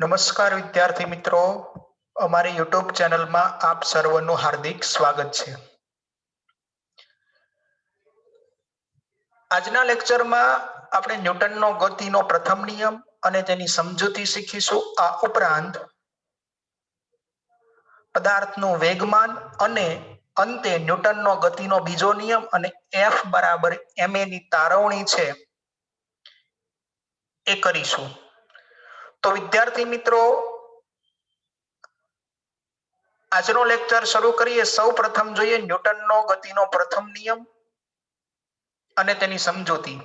નમસ્કાર વિદ્યાર્થી મિત્રો. અમારી યુટ્યુબ ચેનલમાં આપ સર્વનું હાર્દિક સ્વાગત છે. આજના લેક્ચરમાં આપણે ન્યૂટનનો ગતિનો પ્રથમ નિયમ અને તેની સમજૂતી શીખીશું. આ ઉપરાંત પદાર્થનું વેગમાન અને અંતે ન્યૂટનનો ગતિનો બીજો નિયમ અને એફ બરાબર એમ ની તારવણી છે. એ કરીશું. તો વિદ્યાર્થી મિત્રો, આજનો લેક્ચર શરૂ કરીએ. સૌ પ્રથમ જોઈએ ન્યૂટનનો ગતિનો પ્રથમ નિયમ અને તેની સમજૂતી.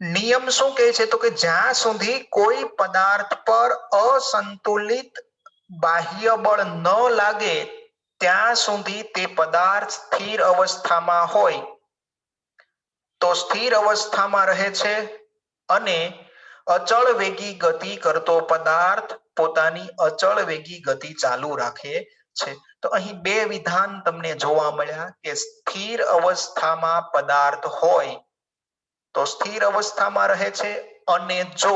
નિયમ શું કહે છે? તો કે જ્યાં સુધી કોઈ પદાર્થ પર અસંતુલિત બાહ્ય બળ ન લાગે, ત્યાં સુધી તે પદાર્થ સ્થિર અવસ્થામાં હોય. તો સ્થિર અવસ્થામાં રહે છે અને અચળ વેગી ગતિ કરતો પદાર્થ પોતાની અચળ વેગી ગતિ ચાલુ રાખે છે. તો અહીં બે વિધાન તમને જોવા મળ્યા કે સ્થિર અવસ્થામાં પદાર્થ હોય તો સ્થિર અવસ્થામાં રહે છે અને જો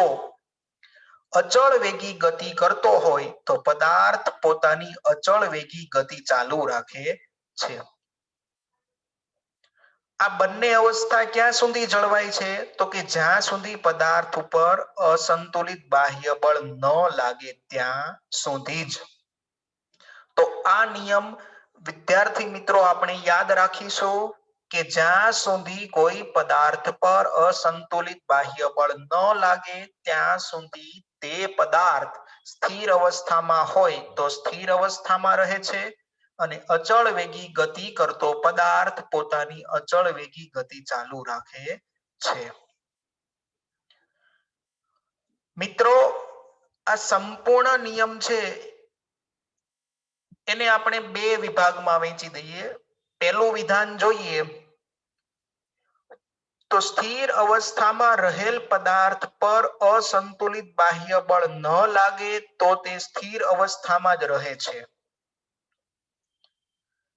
અચળ વેગી ગતિ કરતો હોય તો પદાર્થ પોતાની અચળ વેગી ગતિ ચાલુ રાખે છે. આ બંને અવસ્થા ક્યાં સુધી જળવાય છે? તો કે જ્યાં સુધી પદાર્થ ઉપર અસંતુલિત બાહ્ય બળ ન લાગે, ત્યાં સુધી જ. તો આ નિયમ વિદ્યાર્થી મિત્રો આપણે યાદ રાખીશું કે જ્યાં સુધી કોઈ પદાર્થ પર અસંતુલિત બાહ્ય બળ ન લાગે, ત્યાં સુધી તે પદાર્થ સ્થિર અવસ્થામાં હોય તો સ્થિર અવસ્થામાં રહે છે. અને અચળ વેગી ગતિ કરતો પદાર્થ પોતાની અચળ વેગી ગતિ ચાલુ રાખે છે. મિત્રો, આ સંપૂર્ણ નિયમ છે. એને આપણે બે વિભાગમાં વહેંચી દઈએ. પહેલું વિધાન જોઈએ તો સ્થિર અવસ્થામાં રહેલ પદાર્થ પર અસંતુલિત બાહ્ય બળ ન લાગે તો તે સ્થિર અવસ્થામાં જ રહે છે.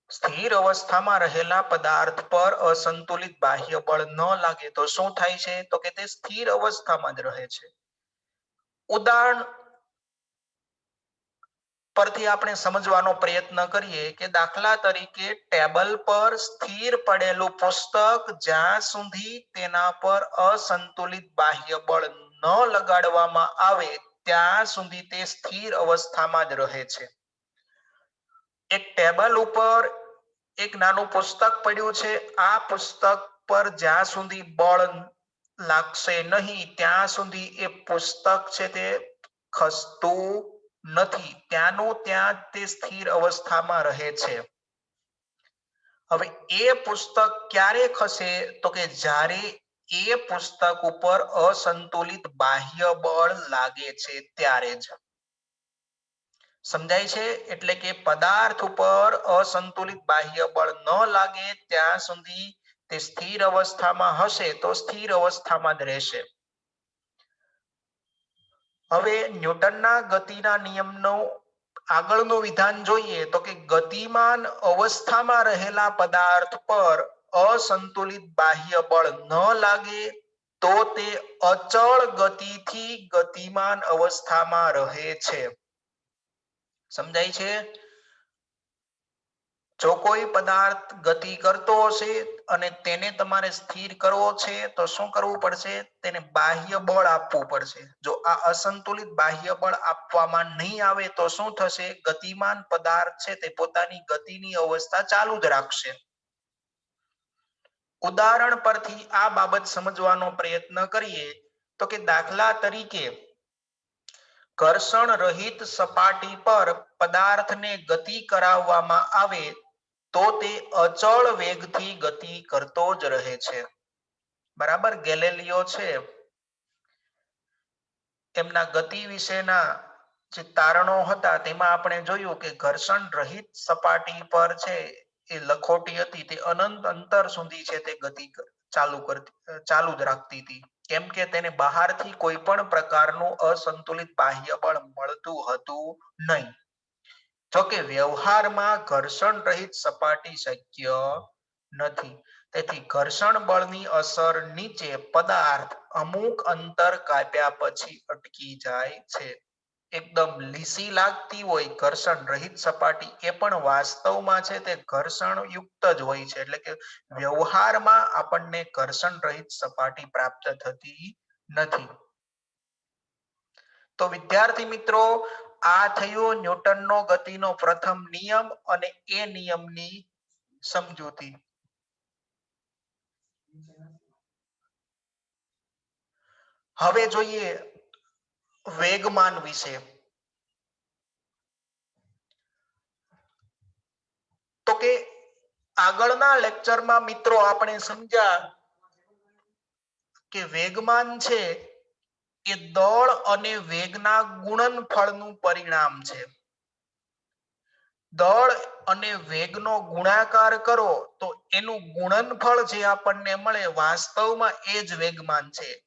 સ્થિર અવસ્થામાં રહેલા પદાર્થ પર અસંતુલિત બાહ્ય બળ ન લાગે તો શું થાય છે? તો કે તે સ્થિર અવસ્થામાં જ રહે છે. ઉદાહરણ પરથી આપણે સમજવાનો પ્રયત્ન કરીએ કે દાખલા તરીકે ટેબલ પર સ્થિર પડેલું પુસ્તક જ્યાં સુધી તેના પર અસંતુલિત બાહ્ય બળ ન લગાડવામાં આવે, ત્યાં સુધી તે સ્થિર અવસ્થામાં જ રહે છે. એક ટેબલ ઉપર એક નાનું પુસ્તક પડ્યું છે. આ પુસ્તક પર જ્યાં સુધી બળ લાગશે નહીં, ત્યાં સુધી એ પુસ્તક છે તે ખસતું નથી. ત્યાંનું ત્યાં તે સ્થિર અવસ્થામાં રહે છે. હવે એ પુસ્તક ક્યારે ખસે? તો કે જ્યારે એ પુસ્તક ઉપર અસંતુલિત બાહ્ય બળ લાગે છે, ત્યારે જ. સમજાય છે? એટલે કે પદાર્થ ઉપર અસંતુલિત બાહ્ય બળ ન લાગે ત્યાં સુધી તે સ્થિર અવસ્થામાં હશે તો સ્થિર અવસ્થામાં જ રહેશે. હવે ન્યૂટનના ગતિના નિયમનો આગળનું વિધાન જોઈએ તો કે ગતિમાન અવસ્થામાં રહેલા પદાર્થ પર અસંતુલિત બાહ્ય બળ ન લાગે તો તે અચળ ગતિથી ગતિમાન અવસ્થામાં રહે છે. સમજાય છે? જો કોઈ પદાર્થ ગતિ કરતો હશે અને તેને તમારે સ્થિર કરવો છે, તો શું કરવું પડશે? તેને બાહ્ય બળ આપવું પડશે. જો આ અસંતુલિત બાહ્ય બળ આપવામાં નહીં આવે, તો શું થશે? ગતિમાન પદાર્થ છે તે પોતાની ગતિની અવસ્થા ચાલુ જ રાખશે. ઉદાહરણ પરથી આ બાબત સમજવાનો પ્રયત્ન કરીએ તો કે દાખલા તરીકે ઘર્ષણ રહિત સપાટી પર પદાર્થને ગતિ કરાવવામાં આવે તો તે અચળ વેગથી ગતિ કરતો જ રહે છે. બરાબર? ગેલેલિયો છે. એમના ગતિ વિશેના જે તારણો હતા, તેમાં આપણે જોયું કે ઘર્ષણ રહિત સપાટી પર છે, એ લખોટી હતી, તે અનંત અંતર સુધી છે તે ગતિ ચાલુ કરતી ચાલુ જ રાખતી હતી. કેમ કે તેને બહારથી કોઈ પણ પ્રકારનું અસંતુલિત બાહ્ય બળ મળતું હતું નહીં. જો કે વ્યવહારમાં ઘર્ષણ રહિત સપાટી શક્ય નથી. તેથી ઘર્ષણ બળની અસર નીચે પદાર્થ અમુક અંતર કાપ્યા પછી અટકી જાય છે. એકદમ લીસી લાગતી હોય ઘર્ષણ રહિત સપાટી એ પણ વાસ્તવમાં છે તે ઘર્ષણ યુક્ત જ હોય છે. એટલે કે વ્યવહારમાં આપણને ઘર્ષણ રહિત સપાટી પ્રાપ્ત થતી નથી. તો વિદ્યાર્થી મિત્રો, આ થયો ન્યૂટનનો ગતિનો પ્રથમ નિયમ અને એ નિયમની સમજૂતી. હવે જોઈએ વેગમાન વિશે. તો કે આગળના લેક્ચરમાં મિત્રો આપણે સમજ્યા કે વેગમાન છે એ દળ અને વેગના ગુણનફળનું પરિણામ છે. દળ અને વેગનો ગુણાકાર કરો તો એનું ગુણનફળ જે આપણને મળે વાસ્તવમાં એ જ વેગમાન છે.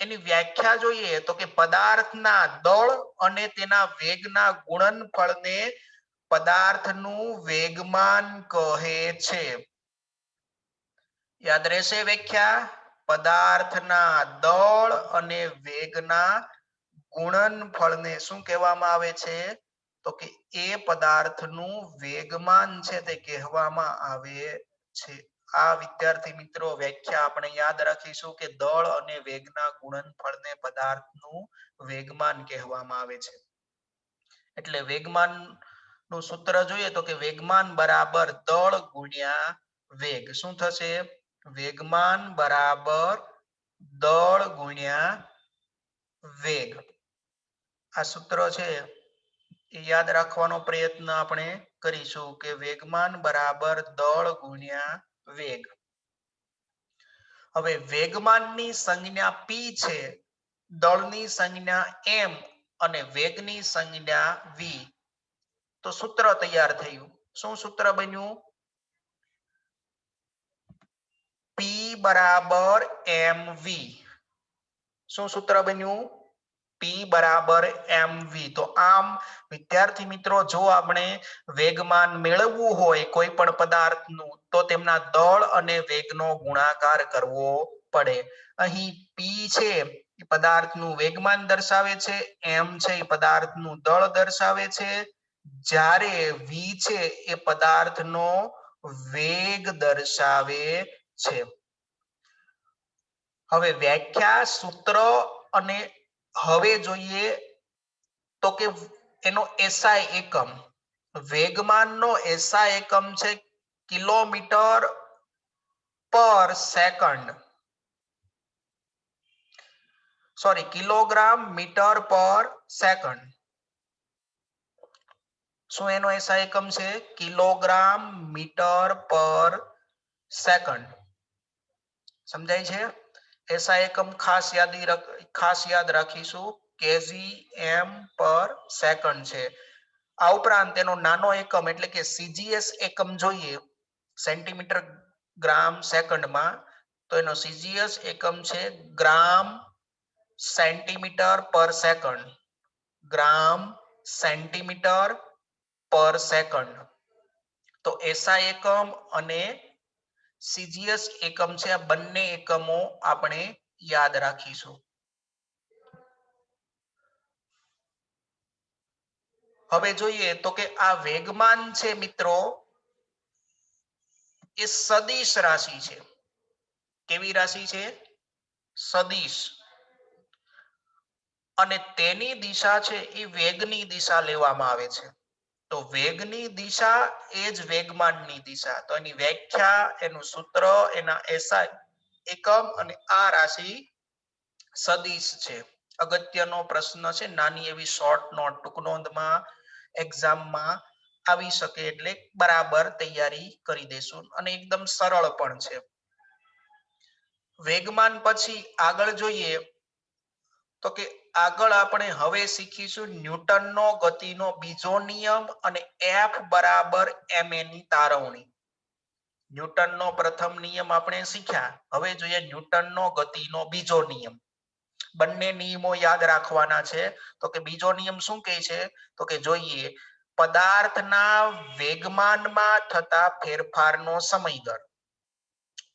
એની વ્યાખ્યા જોઈએ તો કે પદાર્થના દળ અને તેના વેગના ગુણનફળને પદાર્થનું વેગમાન કહે છે. યાદ રહેશે વ્યાખ્યા? પદાર્થના દળ અને વેગના ગુણનફળને શું કહેવામાં આવે છે? તો કે એ પદાર્થનું વેગમાન છે તે કહેવામાં આવે છે. આ વિદ્યાર્થી મિત્રો વ્યાખ્યા આપણે યાદ રાખીશું કે દળ અને વેગના ગુણનફળને પદાર્થનું વેગમાન કહેવામાં આવે છે. એટલે વેગમાનનું સૂત્ર જોઈએ તો કે વેગમાન બરાબર દળ ગુણ્યા વેગ. શું થશે? વેગમાન બરાબર દળ ગુણ્યા વેગ. આ સૂત્ર છે એ યાદ રાખવાનો પ્રયત્ન આપણે કરીશું કે વેગમાન બરાબર દળ ગુણ્યા વેગ. હવે વેગમાનની સંજ્ઞા p છે, દળની સંજ્ઞા m અને વેગની સંજ્ઞા v. તો સૂત્ર તૈયાર થયું. શું સૂત્ર બન્યું? P બરાબર mv શું સૂત્ર બન્યું? P બરાબર mv તો આમ, વિદ્યાર્થી મિત્રો, જો આપણે વેગમાન મેળવવું હોય કોઈ પણ પદાર્થનું, તો તેમના દળ અને વેગનો ગુણાકાર કરવો પડે. અહીં પી છે પદાર્થનું વેગમાન દર્શાવે છે એમ છે, એ પદાર્થનું દળ દર્શાવે છે. જ્યારે વી છે, એ પદાર્થનો વેગ દર્શાવે છે. હવે વ્યાખ્યા સૂત્ર અને હવે જોઈએ તો કે એનો એસઆઈ એકમ, વેગમાનનો એસઆઈ એકમ છે kilometre per second. Sorry kilogram metre per second. શું એનો એસઆઈ એકમ છે? Kilogram metre per second. સમજાય છે? એસઆઈ એકમ ખાસ યાદી ખાસ યાદ રાખીશું. કેજી એમ પર સેકન્ડ છે. આ ઉપરાંત તેનો નાનો એકમ એટલે કે સીજીએસ એકમ જોઈએ, સેન્ટીમીટર ગ્રામ સેકન્ડમાં, તો એનો સીજીએસ એકમ છે gram centimetre per second. Gram centimetre per second. તો એસઆઈ એકમ અને સીજીએસ એકમ છે. આ બંને એકમો આપણે યાદ રાખીશું. હવે જોઈએ તો કે આ વેગમાન છે મિત્રો, એ સદિશ રાશિ છે. કેવી રાશિ છે? સદિશ. અને તેની દિશા છે એ વેગની દિશા લેવામાં આવે છે. તો વેગની દિશા એ જ વેગમાનની દિશા. તો એની વ્યાખ્યા, એનું સૂત્ર, એના એસઆઈ એકમ અને આ રાશિ સદિશ છે. અગત્યનો પ્રશ્ન છે, નાની એવી શોર્ટ નોટ ટૂંક નોંધમાં એક્ઝામમાં આવી શકે એટલે બરાબર તૈયારી કરી દેશું. અને એકદમ સરળ પણ છે. વેગમાન પછી આગળ જોઈએ તો કે આગળ આપણે હવે શીખીશું ન્યૂટનનો ગતિનો બીજો નિયમ અને એફ બરાબર એમ ની તારવણી. ન્યૂટનનો પ્રથમ નિયમ આપણે શીખ્યા. હવે જોઈએ ન્યૂટનનો ગતિનો બીજો નિયમ. બંને નિયમો યાદ રાખવાના છે. તો કે બીજો નિયમ શું કહે છે? તો કે જોઈએ પદાર્થના વેગમાનમાં થતા ફેરફારનો સમય દર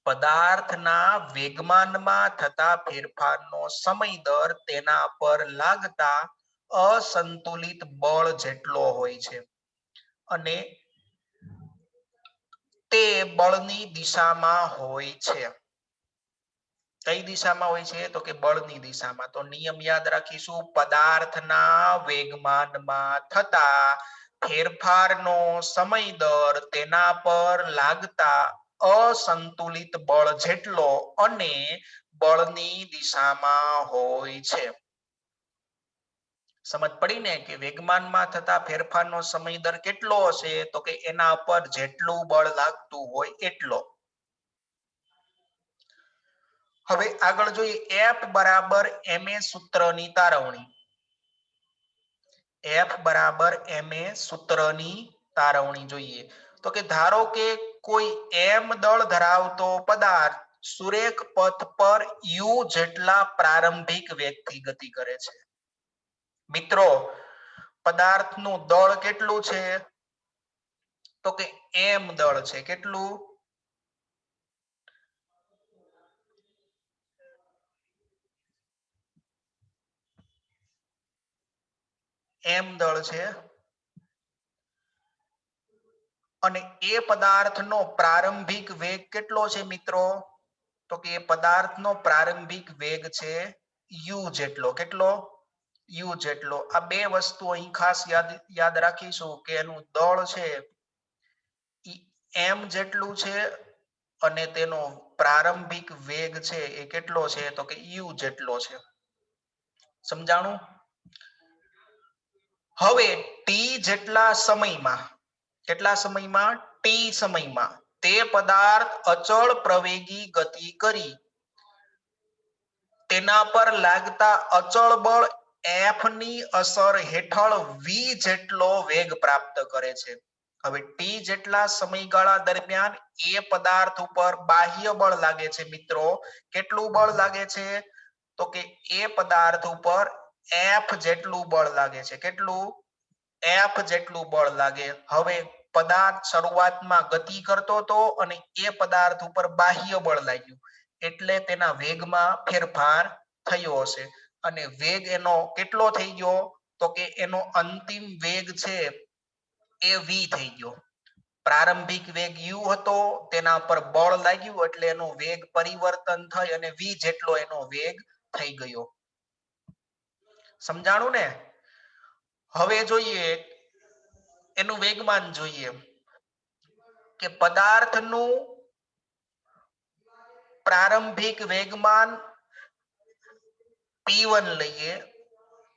પદાર્થના વેગમાનમાં થતા ફેરફારનો સમય દર તેના પર લાગતા અસંતુલિત બળ જેટલો હોય છે. અને તે બળની દિશામાં હોય છે. કઈ દિશામાં હોય છે? તો કે બળની દિશામાં. તો નિયમ યાદ રાખીશું. પદાર્થના વેગમાનમાં થતા ફેરફારનો સમય દર તેના પર લાગતા અસંતુલિત બળ જેટલો અને બળની દિશામાં હોય છે. સમજ પડી ને કે વેગમાનમાં થતા ફેરફારનો સમય દર કેટલો હશે? તો કે એના પર જેટલું બળ લાગતું હોય એટલો. હવે આગળ જોઈએ એફ બરાબર એમ એ સૂત્રની તારવણી. એફ બરાબર એમ એ સૂત્રની તારવણી જોઈએ. તો કે ધારો કે કોઈ એમ દળ ધરાવતો પદાર્થ સુરેખ પથ પર યુ જેટલા પ્રારંભિક વ્યક્તિ ગતિ કરે છે. મિત્રો, પદાર્થનું દળ કેટલું છે? તો કે એમ દળ છે. કેટલું? એમ દળ છે. અને એ પદાર્થનો પ્રારંભિક વેગ કેટલો છે મિત્રો? તો કે એ પદાર્થનો પ્રારંભિક વેગ છે યુ જેટલો. કેટલો? યુ જેટલો. આ બે વસ્તુ અહીં ખાસ યાદ યાદ રાખીશું કે એનું દળ છે એમ જેટલું છે અને તેનો પ્રારંભિક વેગ છે એ કેટલો છે? તો કે યુ જેટલો છે. સમજાણું? હવે ટી જેટલા સમયમાં કેટલા સમયમાં? ટી સમયમાં. તે પદાર્થ અચળ પ્રવેગી ગતિ કરી. તેના પર લાગતા અચળ બળ એફની અસર હેઠળ વી જેટલો વેગ પ્રાપ્ત કરે છે. હવે ટી જેટલા સમયગાળા દરમિયાન એ પદાર્થ ઉપર બાહ્ય બળ લાગે છે મિત્રો. કેટલું બળ લાગે છે? તો કે એ પદાર્થ ઉપર એફ જેટલું બળ લાગે છે. કેટલું? એફ જેટલું બળ લાગે. હવે પદાર્થ શરૂઆતમાં ગતિ કરતો હતો અને એ પદાર્થ ઉપર બાહ્ય બળ લાગ્યું. એટલે તેના વેગમાં ફેરફાર થયો હશે. અને વેગ એનો કેટલો થઈ ગયો? તો કે એનો અંતિમ વેગ છે એ વી થઈ ગયો. પ્રારંભિક વેગ યુ હતો, તેના પર બળ લાગ્યું એટલે એનો વેગ પરિવર્તન થઈ અને વી જેટલો એનો વેગ થઈ ગયો. સમજાણું ને? હવે જોઈએ એનું વેગમાન જોઈએ. કે પદાર્થનું પ્રારંભિક વેગમાન P1 લઈએ,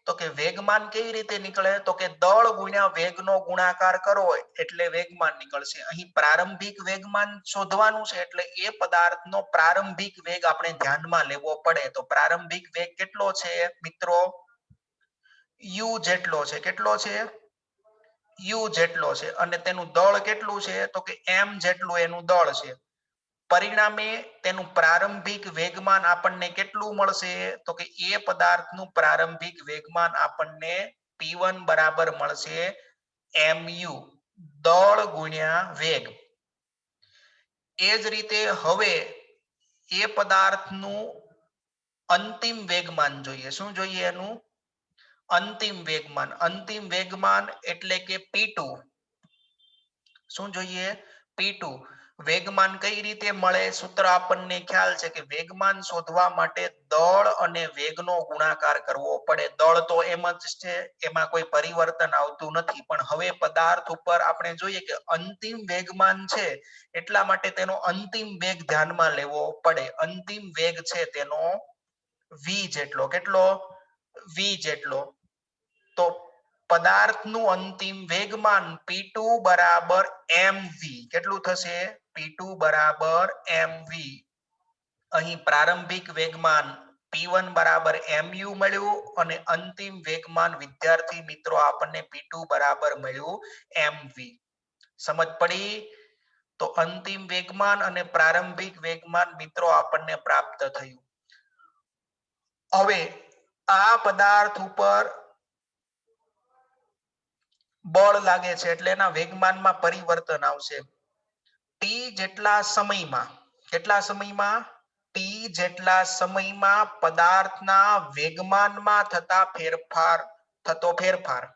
તો કે વેગમાન કેવી રીતે નીકળે? તો કે દળ ગુણ્યા વેગનો ગુણાકાર કરો એટલે વેગમાન નીકળશે. અહીં પ્રારંભિક વેગમાન શોધવાનું છે એટલે એ પદાર્થનો પ્રારંભિક વેગ આપણે ધ્યાનમાં લેવો પડે. તો પ્રારંભિક વેગ કેટલો છે મિત્રો? યુ જેટલો છે. કેટલો છે? યુ જેટલો છે અને તેનું દળ કેટલું છે તો કે એમ જેટલું એનું દળ છે. પરિણામે તેનું પ્રારંભિક વેગમાન આપણને કેટલું મળશે તો કે એ પદાર્થનું પ્રારંભિક વેગમાન આપણને P1 બરાબર મળશે mu, દળ ગુણ્યા વેગ. એ જ રીતે હવે એ પદાર્થનું અંતિમ વેગમાન જોઈએ. શું જોઈએ એનું? અંતિમ વેગમાન. અંતિમ વેગમાન એટલે કે P2 શું જોઈએ? P2 વેગમાન કઈ રીતે મળે? સૂત્ર આપણને ખ્યાલ છે કે વેગમાન શોધવા માટે દળ અને વેગનો ગુણાકાર કરવો પડે. દળ તો એમ જ છે, એમાં કોઈ પરિવર્તન આવતું નથી. પણ હવે પદાર્થ ઉપર આપણે જોઈએ કે અંતિમ વેગમાન છે, એટલા માટે તેનો અંતિમ વેગ ધ્યાનમાં લેવો પડે. અંતિમ વેગ છે તેનો v જેટલો. કેટલો? V જેટલો, તો પદાર્થનું અંતિમ વેગમાન P2 બરાબર mv કેટલું થશે? P2 બરાબર mv અહીં પ્રારંભિક વેગમાન P1 બરાબર mu મળ્યું અને અંતિમ વેગમાન વિદ્યાર્થી મિત્રો આપણને P2 બરાબર મળ્યું mv સમજ પડી? તો અંતિમ વેગમાન અને પ્રારંભિક વેગમાન મિત્રો આપણને પ્રાપ્ત થયું. હવે આ પદાર્થ ઉપર બળ લાગે છે એટલે એના વેગમાનમાં પરિવર્તન આવશે. ટી જેટલા સમયમાં, કેટલા સમયમાં? ટી જેટલા સમયમાં પદાર્થના વેગમાનમાં થતા ફેરફાર, થતો ફેરફાર.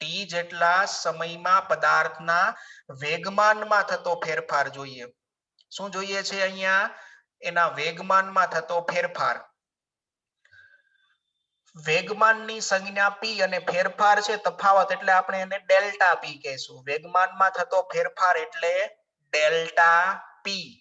ટી જેટલા સમયમાં પદાર્થના વેગમાનમાં થતો ફેરફાર જોઈએ. શું જોઈએ છે અહીંયા? એના વેગમાનમાં થતો ફેરફાર. વેગમાનની સંજ્ઞા પી અને ફેરફાર છે તફાવત એટલે આપણે એને ડેલ્ટા પી કહેશું. વેગમાનમાં થતો ફેરફાર એટલે ડેલ્ટા પી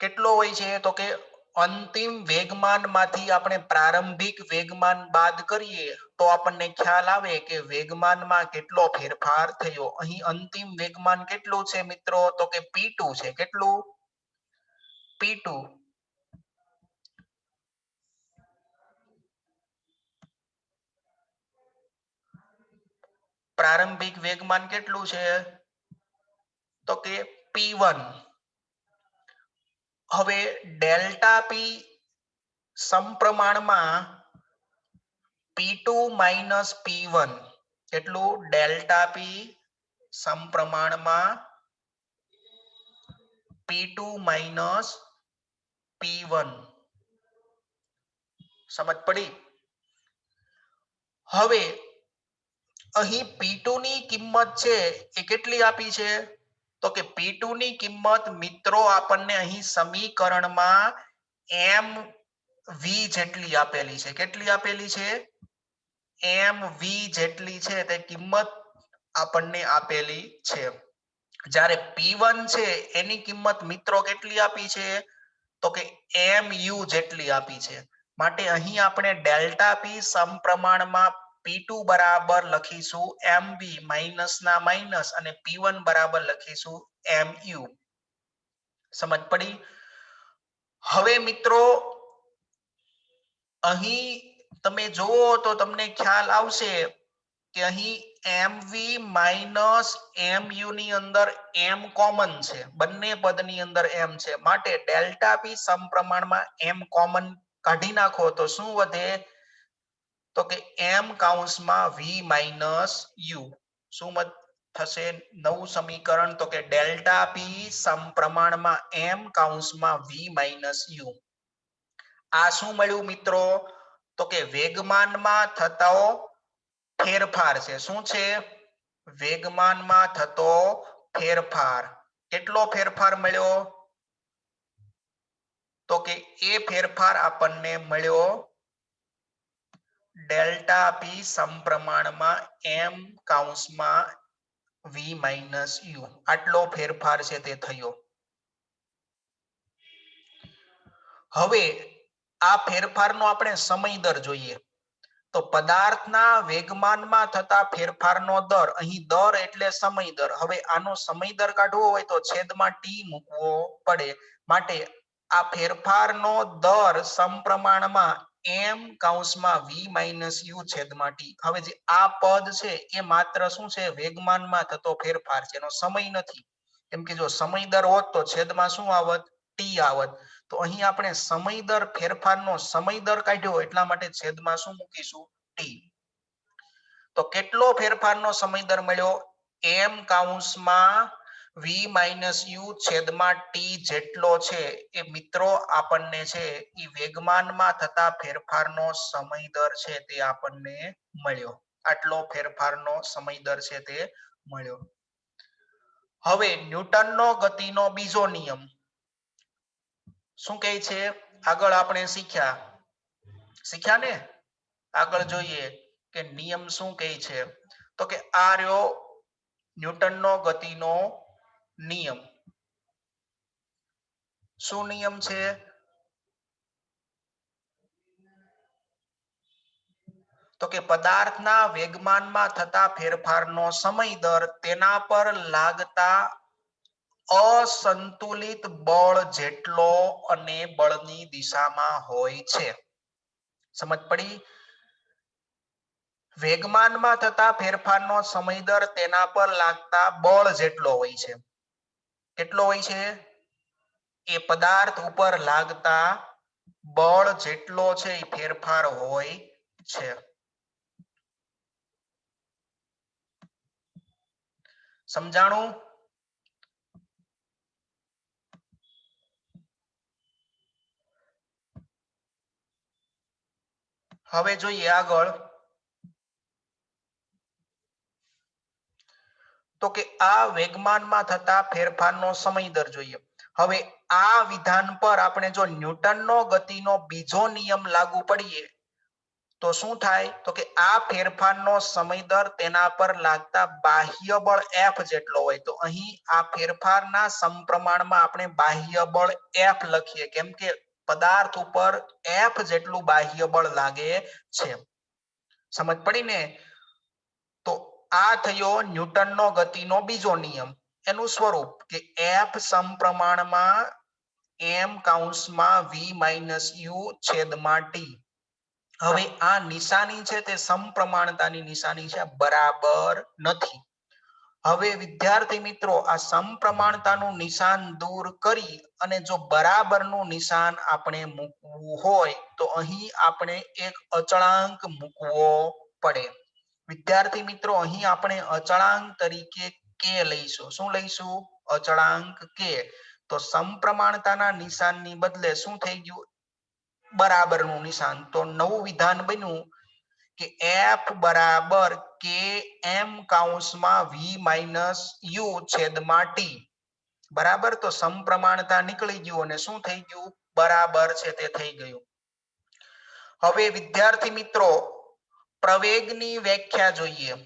કેટલો હોય છે? તો કે અંતિમ વેગમાનમાંથી આપણે પ્રારંભિક વેગમાન બાદ કરીએ તો આપણને ખ્યાલ આવે કે વેગમાનમાં કેટલો ફેરફાર થયો. અહીં અંતિમ વેગમાન કેટલું છે મિત્રો? તો કે પી છે. કેટલું? પી પ્રારંભિક વેગમાન કેટલું છે? તો કે પી વન હવે ડેલ્ટા પી સમપ્રમાણમાં P two minus P one કેટલું? ડેલ્ટા પી સમપ્રમાણમાં P two minus P one સમજ પડી? હવે અહીં P2 ની કિંમત છે એ કેટલી આપી છે? તો કે P2 ની કિંમત મિત્રો આપણને અહીં સમીકરણમાં એમ વી જેટલી આપેલી છે. કેટલી આપેલી છે? એમ વી જેટલી છે તે કિંમત આપણને આપેલી છે. જ્યારે P1 છે એની કિંમત મિત્રો કેટલી આપી છે? તો કે યુ જેટલી આપી છે. માટે અહીં આપણે ડેલ્ટા પી સમપ્રમાણમાં P2 બરાબર લખીશું MB માઇનસ ના માઇનસ અને P1 બરાબર લખીશું MU સમજ પડી? હવે મિત્રો, અહીં તમે જુઓ તો તમને ખ્યાલ આવશે કે અહીં MV માઇનસ MU ની અંદર M કોમન છે. બંને પદની અંદર M છે. માટે ડેલ્ટા P સમપ્રમાણમાં M કોમન કાઢી નાખો તો શું વધે? તો કે m કાઉન્સમાં v માઇનસ યુ શું મત થશે? નવું સમીકરણ તો કે ડેલ્ટા પી સમપ્રમાણમાં m કાઉન્સમાં v માઇનસ યુ આ શું મળ્યું મિત્રો? તો કે વેગમાનમાં થતો ફેરફાર છે. શું છે? વેગમાનમાં થતો ફેરફાર. કેટલો ફેરફાર મળ્યો? તો કે એ ફેરફાર આપણને મળ્યો ડેલ્ટા પી સમપ્રમાણમાં એમ કાઉન્સમાં વી માઇનસ યુ. આટલો ફેરફાર છે તે થયો. હવે આ ફેરફારનો આપણે સમય દર જોઈએ. તો પદાર્થના વેગમાનમાં થતા ફેરફારનો દર, અહીં દર એટલે સમય દર હવે આનો સમય દર કાઢવો હોય તો છેદમાં ટી મૂકવો પડે. માટે આ ફેરફારનો દર સમપ્રમાણમાં એમ કૌંસમાં v માઇનસ u છેદમાં t હવે જે આ પદ છે, એ માત્ર શું છે? વેગમાનમાં થતો ફેરફાર છે. એનો સમય નથી. કેમ કે જો સમય દર હોત તો છેદમાં શું આવત? ટી આવત. તો અહીં આપણે સમય દર ફેરફારનો સમય દર કાઢ્યો એટલા માટે છેદમાં શું મૂકીશું? ટી. તો કેટલો ફેરફારનો સમય દર મળ્યો? એમ કાઉન્સમાં વી માઇનસ યુ છેદમાં ટી જેટલો છે એ મિત્રો આપણને છે એ વેગમાનમાં થતા ફેરફારનો સમય દર છે તે આપણને મળ્યો. આટલો ફેરફારનો સમય દર છે તે મળ્યો. હવે ન્યૂટનનો ગતિનો બીજો નિયમ. શું કહે છે? આગળ આપણે શીખ્યા. શીખ્યા ને? આગળ જોઈએ કે નિયમ શું કહે છે? તો કે આ રહ્યો ન્યૂટનનો ગતિનો નિયમ. શું નિયમ છે? તો કે પદાર્થના વેગમાનમાં થતા ફેરફારનો સમય દર તેના પર લાગતા અસંતુલિત બળ જેટલો અને બળની દિશામાં હોય છે. સમજ પડી? વેગમાનમાં થતા ફેરફારનો સમય દર તેના પર લાગતા બળ જેટલો હોય છે. કેટલો હોય છે? એ પદાર્થ ઉપર લાગતા બળ જેટલો છે એ ફેરફાર હોય છે. સમજાણું? હવે જોઈએ આગળ. તો કે આ વેગમાનમાં થતા ફેરફારનો સમય દર જોઈએ. હવે આ વિધાન પર આપણે જો ન્યૂટનનો ગતિનો બીજો નિયમ લાગુ પડીએ, તો શું થાય? તો કે આ ફેરફારનો સમય દર તેના પર લાગતા બાહ્ય બળ એફ જેટલો હોય. તો અહીં આ ફેરફારના સમપ્રમાણમાં આપણે બાહ્ય બળ એફ લખીએ. કેમ કે પદાર્થ ઉપર એફ જેટલું બાહ્ય બળ લાગે છે. સમજ પડી ને? આ થયો ન્યૂટનનો ગતિનો બીજો નિયમ. એનું સ્વરૂપ કે એફ સમપ્રમાણમાં એમ કાઉન્સમાં વી માઇનસ યુ છેદમાં ટી હવે આ નિશાની છે તે સમપ્રમાણતાની નિશાની છે બરાબર નથી. હવે વિદ્યાર્થી મિત્રો, આ સમપ્રમાણતાનું નિશાન દૂર કરી અને જો બરાબરનું નિશાન આપણે મૂકવું હોય, તો અહીં આપણે એક અચળાંક મૂકવો પડે. વિદ્યાર્થી મિત્રો, અહીં આપણે અચળાંક તરીકે કે લઈશું. શું લઈશું? અચળાંક કે તો સમપ્રમાણતાના નિશાનની બદલે શું થઈ ગયું? બરાબરનું નિશાન. તો નવું વિધાન બન્યું કે એફ બરાબર કે એમ કાઉન્સમાં વી માઇનસ યુ છેદમાં t. બરાબર? તો સમપ્રમાણતા નીકળી ગયું અને શું થઈ ગયું? બરાબર છે તે થઈ ગયું. હવે વિદ્યાર્થી મિત્રો પ્રવેગની વ્યાખ્યા જોઈએ.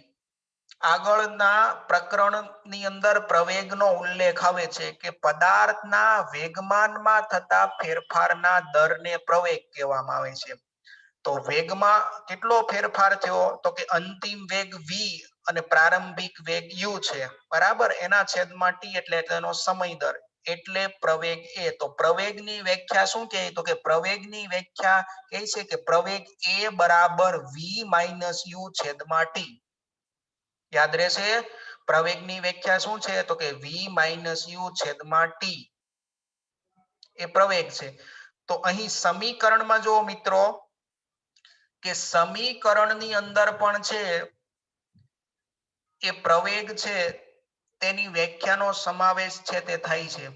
આગળના પ્રકરણની અંદર પ્રવેગનો ઉલ્લેખ આવે છે કે પદાર્થના વેગમાનમાં થતા ફેરફારના દરને પ્રવેગ કહેવામાં આવે છે. તો વેગમાં કેટલો ફેરફાર થયો? તો કે અંતિમ વેગ v અને પ્રારંભિક વેગ u છે. બરાબર? એના છેદમાં t એટલે તેનો સમય દર. એટલે પ્રવેગ એ. તો પ્રવેગની વ્યાખ્યા શું કહે? તો કે પ્રવેગની વ્યાખ્યા કહે છે કે પ્રવેગ એ બરાબર v માઇનસ u છેદમાં t. યાદ રહેશે? પ્રવેગની વ્યાખ્યા શું છે? તો કે v માઇનસ યુ છેદમાં ટી એ પ્રવેગ છે. તો અહીં સમીકરણમાં જો મિત્રો, કે સમીકરણની અંદર પણ છે, એ પ્રવેગ છે તેની વ્યાખ્યાનો સમાવેશ છે તે થાય છે.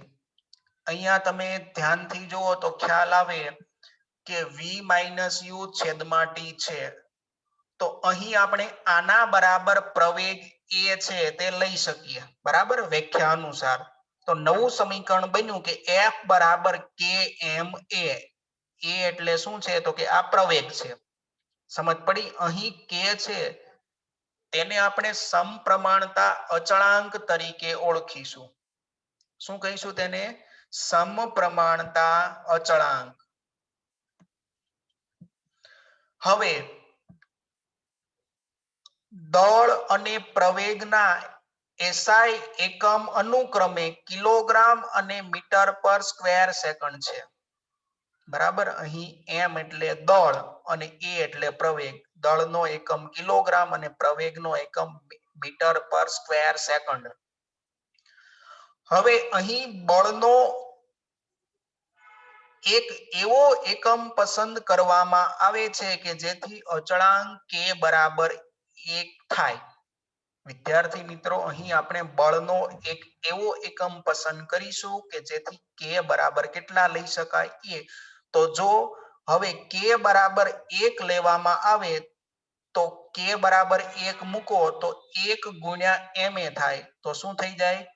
અહીંયા તમે ધ્યાનથી જુઓ તો ખ્યાલ આવે કે v માઇનસ છેદમાં ટી છે. તો અહીં આપણે આના બરાબર પ્રવેગ એ છે તે લઈ શકીએ. બરાબર? વ્યાખ્યા અનુસાર. તો નવું સમીકરણ બન્યું કે f બરાબર કે એમ એ એ એટલે શું છે? તો કે આ પ્રવેગ છે. સમજ પડી? અહીં કે છે તેને આપણે સમપ્રમાણતા અચળાંક તરીકે ઓળખીશું. શું કહીશું તેને? સમપ્રમાણતા અચળાંક. હવે, દળ અને પ્રવેગના એસઆઈ એકમ અનુક્રમે કિલોગ્રામ અને મીટર પર સ્ક્વેર સેકન્ડ છે. બરાબર? અહીં એમ એટલે દળ અને એ એટલે પ્રવેગ. દળનો એકમ કિલોગ્રામ અને પ્રવેગનો એકમ મીટર પર સ્ક્વેર સેકન્ડ. હવે અહીં બળનો એક એવો એકમ પસંદ કરવામાં આવે છે કે જેથી અચળાંક કે બરાબર એક થાય. વિદ્યાર્થી મિત્રો, અહીં આપણે બળનો એક એવો એકમ પસંદ કરીશું કે જેથી કે બરાબર કેટલા લઈ શકાય? એ. તો જો હવે કે બરાબર એક લેવામાં આવે તો કે બરાબર એક મૂકો તો એક ગુણ્યા એમ એ થાય. તો શું થઈ જાય?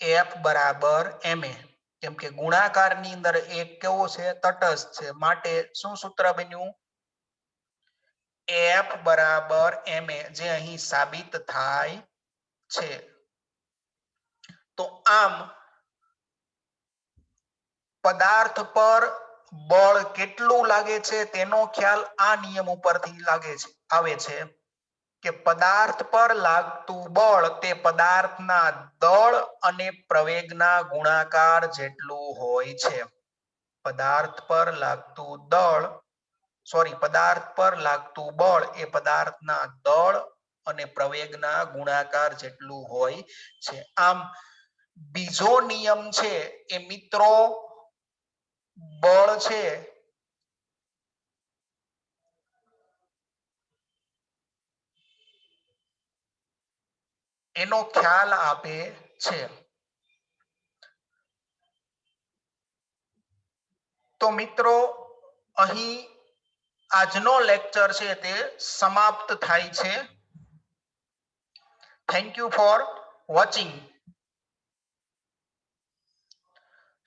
એફ બરાબર એમ એ કેમ કે ગુણાકારની અંદર એક કેવો છે? તટસ્થ છે. માટે શું સૂત્ર બન્યું? એફ બરાબર એમ એ જે અહીં સાબિત થાય છે. તો આમ પદાર્થ પર બળ કેટલું લાગે છે તેનો ખ્યાલ આ નિયમ ઉપરથી લાગે છે. આવે છે કે પદાર્થ પર લાગતું બળ તે પદાર્થના દળ અને પ્રવેગના ગુણાકાર જેટલું હોય છે. પદાર્થ પર લાગતું દળ સોરી પદાર્થ પર લાગતું બળ એ પદાર્થના દળ અને પ્રવેગના ગુણાકાર જેટલું હોય છે. આમ બીજો નિયમ છે એ મિત્રો બળ છે. એનો ખ્યાલ આપે છે. તો મિત્રો, અહીં આજનો લેક્ચર છે તે સમાપ્ત થાય છે. થેન્ક યુ ફોર વોચિંગ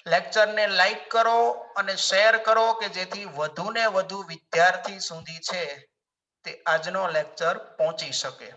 લેક્ચરને લાઈક કરો અને શેર કરો કે જેથી વધુ ને વધુ વિદ્યાર્થી સુધી છે તે આજનો લેક્ચર પહોંચી શકે.